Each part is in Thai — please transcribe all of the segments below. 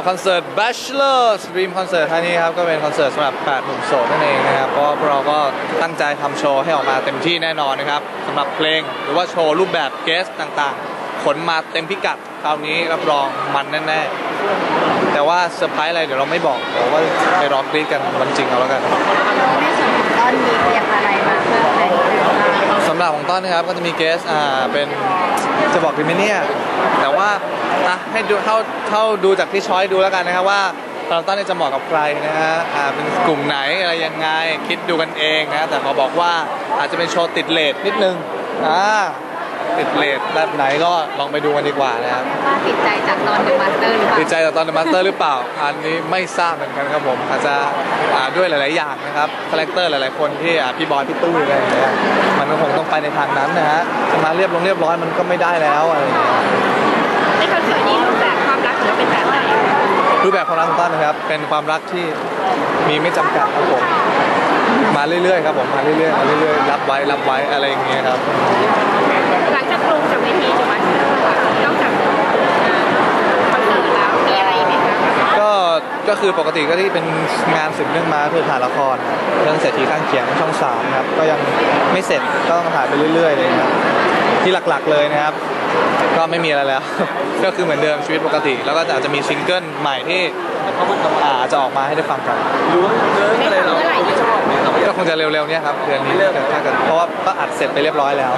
บคอนเสิร์ต Bachelor Dream Concert ท่านี้ครับก็เป็นคอนเสิร์ตสำหรับ8หนุ่มโสดนั่นเองนะครับเพราะพวกเราก็ตั้งใจทำโชว์ให้ออกมาเต็มที่แน่นอนนะครับสำหรับเพลงหรือว่าโชว์รูปแบบเกสต่างๆ ขนมาเต็มพิกัดคราวนี้รับรองมันแน่ๆ แต่ว่าเซอร์ไพรส์อะไรเดี๋ยวเราไม่บอกเดี๋ยวว่าไปรอกรีดกันวันจริงเอาแล้วกันในส่วนของต้นมีเตรียมอะไรมาเพิ่มไหมสำหรับของต้นนะครับก็จะมีเกสอ่าเป็นจะบอกดีไหมเนี่ยแต่ว่าอะให้ดูเท่าเท่าดูจากที่ช้อยดูแล้วกันนะครับว่าตอนต้นเนี่ยจะเหมาะกับใครนะฮะอ่าเป็นกลุ่มไหนอะไรยังไงคิดดูกันเองนะแต่ขอบอกว่าอาจจะเป็นโชว์ติดเลทนิดนึงอ่า ติดเลทแบบไหนก็ลองไปดูกันดีกว่านะครับว่าติดใจจากตอนเดอะมาสเตอร์หรือเปล่าติดใจจากตอนเดอะมาสเตอร์หรือเปล่า อันนี้ไม่ทราบเหมือนกันครับผมอาจจะอ่าด้วยหลาย ๆ อย่างนะครับคาแรคเตอร์หลาย ๆ คนที่อ่าพี่บอยพี่ตุ้ยอะไรอย่างเงี้ยมันก็คงต้องไปในทางนั้นนะฮะจะมาเรียบลงเรียบร้อยมันก็ไม่ได้แล้วอะไรอย่างเงี้ย ในคอนเสิร์ตนี้รูปแบบความรักของเราเป็นแบบไหนรูปแบบความรักของต้นนะครับ เป็นความรักที่มีไม่จำกัดครับผม มาเรื่อยๆครับผมมาเรื่อยๆมาเรื่อยๆรับไว้รับไว้อะไรอย่างเงี้ยครับ หลังจากลงจากเวทีเดอะมาสเตอร์ค่ะนอกจากคอนเสิร์ตแล้วมีอะไรอีกไหมคะก็ก็คือปกติก็ที่เป็นงานสืบเรื่องมาคือถ่ายละครเรื่องเศรษฐีข้างเคียงช่องสามครับก็ยังไม่เสร็จก็ต้องถ่ายไปเรื่อยๆเลยครับที่หลักๆเลยนะครับ ก็ไม่มีอะไรแล้ว ก็คือเหมือนเดิมชีวิตปกติ แล้วก็อาจจะมีซิงเกิลใหม่ที่อาจะออกมาให้ได้ฟังกันไม่ทำเมื่อไหร่ดีคะ ก็คงจะเร็วๆเนี้ยครับเดือนนี้ถ้าเกิดเพราะว่าก็อัดเสร็จไปเรียบร้อยแล้ว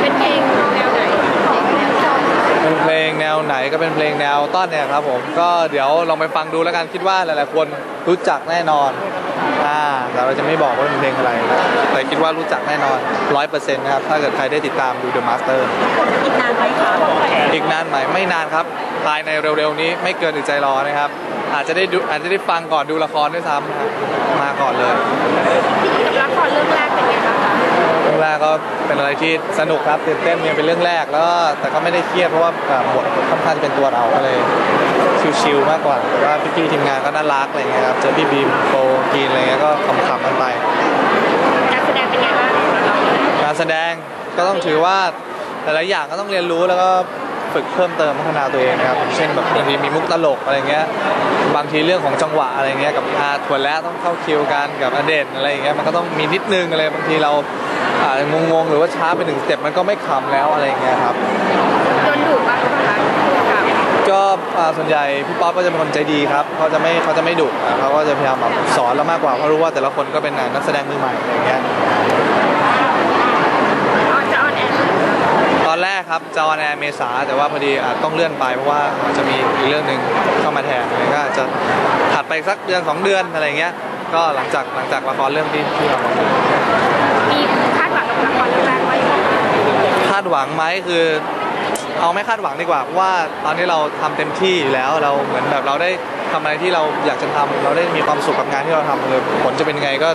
เป็นเพลงแนวไหนเป็นเพลงแนวไหนก็เป็นเพลงแนวต้อนเนี่ยครับผมก็เดี๋ยวลองไปฟังดูแล้วกันคิดว่าหลายๆคนรู้จักแน่นอนอ่าแต่เราจะไม่บอกว่าเป็นเพลงอะไรนะแต่คิดว่ารู้จักแน่นอนร้อยเปอร์เซ็นต์นะครับถ้าเกิดใครได้ติดตามดู The Master อีกนานไหมคะอีกนานไหมไม่นานครับภายในเร็วๆนี้ไม่เกินอึดใจรอนะครับ อาจจะได้ดูอาจจะได้ฟังก่อนดูละครด้วยซ้ำนะครับมาก่อนเลยกับละครเรื่องแรกเป็นไงบ้างคะเรื่องแรกก็เป็นอะไรที่สนุกครับตื่นเต้นยังเป็นเรื่องแรกแล้วก็แต่ก็ไม่ได้เครียดเพราะว่าอ่าบทค่อนข้างจะเป็นตัวเราก็เลยชิลๆมากกว่าแต่ว่าพี่ๆทีมงานก็น่ารักอะไรเงี้ยครับเจอพี่บีมโปกีนอะไรเงี้ยก็ขำๆกันไปการแสดงเป็นไงบ้างสำหรับเราการแสดงก็ต้องถือว่าหลายๆอย่างก็ต้องเรียนรู้แล้วก็ ฝึกเพิ่มเติมพัฒนาตัวเองนะครับเช่นแบบบางทีมีมุกตลกอะไรเงี้ยบางทีเรื่องของจังหวะอะไรเงี้ยกับอาถั่วแล้วต้องเข้าคิวกันกับอเด่นอะไรอย่างเงี้ยมันก็ต้องมีนิดนึงอะไรบางทีเราอาจจะงงๆหรือว่าช้าไปหนึ่งสเต็ปมันก็ไม่ขำแล้วอะไรอย่างเงี้ยครับโดนดุบ้างไหมคะกับก็อ่าส่วนใหญ่พี่ป๊อปก็จะเป็นคนใจดีครับเขาจะไม่เขาจะไม่ดุอะเขาก็จะพยายามแบบสอนเรามากกว่าเพราะรู้ว่าแต่ละคนก็เป็นนักแสดงมือใหม่อะไรเงี้ย ออนจะออนแอร์เมื่อไหร่คะ ต อนแรกครับจะออนแอร์เมษาแต่ว่าพอดีอาจต้องเลื่อนไปเพราะว่าจะมีอีกเรื่องหนึ่งเข้ามาแทนอะไรก็อาจจะถัดไปสักเดือนสองเดือนอะไรเงี้ย ก็หลังจากหลังจากละครเรื่องที่ที่เรามีคาดหวังกับละครเรื่องแรกไว้ไหมคะคาดหวังไหมคือ เอาไม่คาดหวังดีกว่าเพราะว่าตอนนี้เราทำเต็มที่อยู่แล้วเราเหมือนแบบเราได้ทำอะไรที่เราอยากจะทำเราได้มีความสุขกับงานที่เราทำเลยผลจะเป็นยังไงก็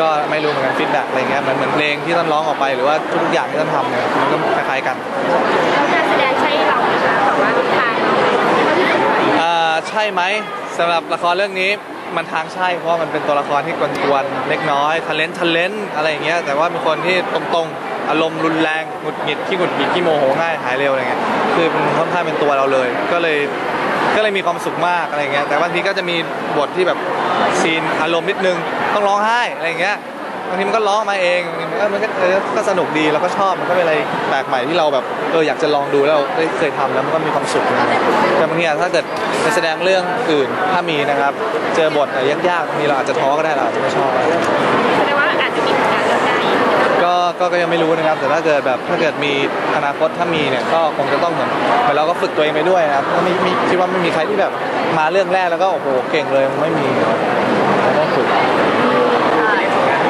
ก็ไม่รู้เหมือนกันฟีดแบ็กอะไรเงี้ยเหมือนเหมือนเพลงที่ต้นร้องออกไปหรือว่าทุกๆอย่างที่ต้นทำเนี่ยมันก็คล้ายๆกันแล้วการแสดงใช่เราไหมคะแบบว่าทางเราไหมเท่าที่เป็นไปอ่าใช่ไหมสำหรับละครเรื่องนี้มันทางใช่เพราะว่ามันเป็นตัวละครที่กวนๆเล็กน้อยทะเลนทะเลนอะไรอย่างเงี้ยแต่ว่าเป็นคนที่ตรงๆ อารมณ์รุนแรงหงุดหงิดขี้หงุดหงิดขี้โมโหง่ายหายเร็วอะไรเงี้ยคือมันค่อนข้างเป็นตัวเราเลย ก็เลยก็เลยมีความสุขมากอะไรเงี้ยแต่บางทีก็จะมีบทที่แบบซีนอารมณ์นิดนึงต้องร้องไห้อะไรเงี้ยบางทีมันก็ร้องมาเองบางทีมันก็มันก็เออก็สนุกดีแล้วก็ชอบมันก็เป็นอะไรแปลกใหม่ที่เราแบบเอออยากจะลองดูแล้วเราได้เคยทำแล้วมันก็มีความสุขนะแต่บางทีอะถ้าเกิดไปแสดงเรื่องอื่นถ้ามีนะครับ เจอบทอะไรยากๆบางทีเราอาจจะท้อก็ได้เราอาจจะไม่ชอบ กก็ก็ก็ยังไม่รู้นะครับ แต่ถ้าเกิดแบบถ้าเกิดมีอนาคตถ้ามีเนี่ยก็คงจะต้องเหมือนเหมือนเราก็ฝึกตัวเองไปด้วยนะครับก็ไม่ไม่คิดว่าไม่มีใครที่แบบมาเรื่องแรกแล้วก็โอ้โหเก่งเลยไม่มีเราต้องฝึก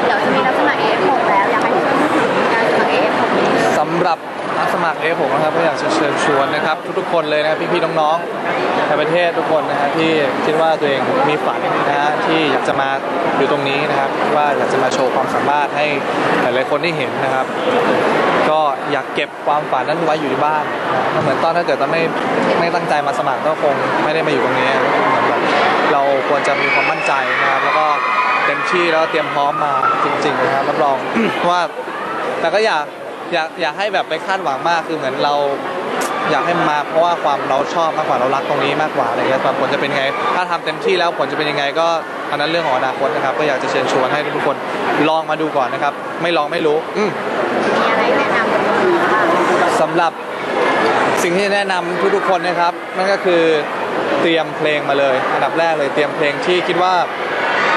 เดี๋ยวจะมีรับสมัคร F6 แล้วอยากให้ช่วยพูดถึงการสมัคร F6 นี้สำหรับ นักสมัครเอผมนะครับก็อยากจะเชิญชวนนะครับ ทุกๆคนเลยนะครับพี่ๆน้องๆในประเทศทุกคนนะฮะที่คิดว่าตัวเองมีฝันนะฮะที่อยากจะมาอยู่ตรงนี้นะครับ ว่าอยากจะมาโชว์ความสามารถให้หลายๆคนได้เห็นนะครับ ก็อยากเก็บความฝันนั้นไว้อยู่ที่บ้านนะเหมือนตอนถ้าเกิดตอนไม่ไม่ตั้งใจมาสมัครก็คงไม่ได้มาอยู่ตรงนี้เราควรจะมีความมั่นใจนะครับ แล้วก็เต็มที่แล้วเตรียมพร้อมมาจริงๆนะครับรับรองว่าแต่ก็อยาก อยากอยากให้แบบไปคาดหวังมากคือเหมือนเราอยากให้มาเพราะว่าความเราชอบมากกว่าเรารักตรงนี้มากกว่าอะไรเงี้ยส่ผลจะเป็นไง ถ้าทำเต็มที่แล้วผลจะเป็นยังไงก็อันนั้นเรื่องของอนาคตนะครับ ก็อยากจะเชิญชวนให้ทุกคนลองมาดูก่อนนะครับ ไม่ลองไม่รู้อืม มีอะไรแนะนำบ้างสำหรับสิ่งที่จะแนะนำทุกๆคนนะครับ นั่นก็คือเตรียมเพลงมาเลย อันดับแรกเลยเตรียมเพลงที่คิดว่า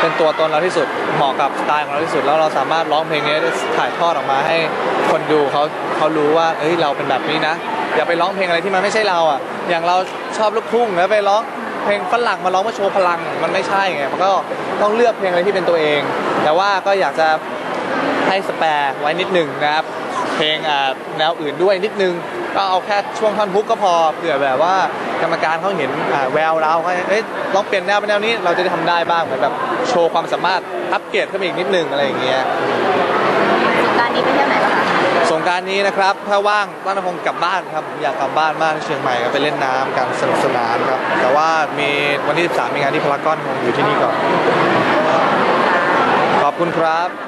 เป็นตัวตนเราที่สุดเหมาะกับสไตล์ของเราที่สุด แล้วเราสามารถร้องเพลงนี้ถ่ายทอดออกมาให้คนดูเขาเขารู้ว่าเอ้ยเราเป็นแบบนี้นะ อย่าไปร้องเพลงอะไรที่มันไม่ใช่เราอะอย่างเราชอบลูกทุ่งแล้วไปร้องเพลงฝรั่งมาร้องมาโชว์พลังมันไม่ใช่ไงมันก็ต้องเลือกเพลงอะไรที่เป็นตัวเอง แต่ว่าก็อยากจะให้สแปร์ไว้นิดหนึ่งนะครับเพลงแนวอื่นด้วยนิดนึงก็เอาแค่ช่วงท่อนฮุกก็พอเผื่อแบบว่า กรรมการเขาเห็นอ่าแววเราเขาเอ๊ะลองเปลี่ยนแนวเป็นแนวนี้เราจะได้ทำได้บ้างเหมือนแบบโชว์ความสามารถอัปเกรดขึ้นไปอีกนิดนึงอะไรอย่างเงี้ยสงกรารนี้ไปเที่ยวไหนบ้างคะสงกรารนี้นะครับถ้าว่างก็คงกลับบ้านครับผมอยากกลับบ้านมากที่เชียงใหม่ก็ไปเล่นน้ำกันสนุกสนานครับแต่ว่ามีวันที่ 13 มีงานที่พารากอนคงอยู่ที่นี่ก่อนขอบคุณครับ